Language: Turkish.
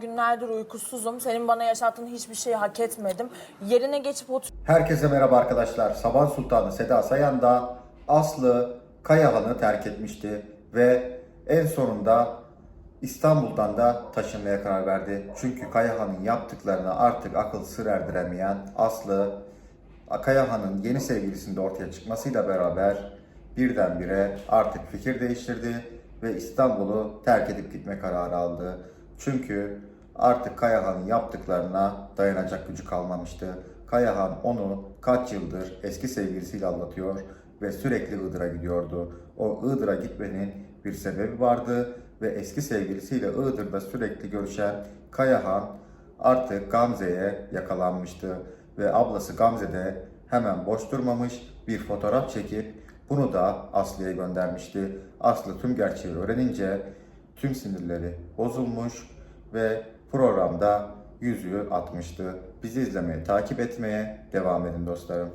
Günlerdir uykusuzum. Senin bana yaşattığın hiçbir şeyi hak etmedim. Yerine geçip otur. Herkese merhaba arkadaşlar. Saban Sultanı Seda Sayan da Aslı Kayahan'ı terk etmişti ve en sonunda İstanbul'dan da taşınmaya karar verdi. Çünkü Kayahan'ın yaptıklarına artık akıl sır erdiremeyen Aslı Kayahan'ın yeni sevgilisinin de ortaya çıkmasıyla beraber birdenbire artık fikir değiştirdi ve İstanbul'u terk edip gitme kararı aldı. Çünkü artık Kayahan'ın yaptıklarına dayanacak gücü kalmamıştı. Kayahan onu kaç yıldır eski sevgilisiyle anlatıyor ve sürekli Iğdır'a gidiyordu. O Iğdır'a gitmenin bir sebebi vardı ve eski sevgilisiyle Iğdır'da sürekli görüşen Kayahan artık Gamze'ye yakalanmıştı ve ablası Gamze de hemen boş durmamış bir fotoğraf çekip bunu da Aslı'ya göndermişti. Aslı tüm gerçeği öğrenince tüm sinirleri bozulmuş ve programda yüzüğü atmıştı. Bizi izlemeye, takip etmeye devam edin dostlarım.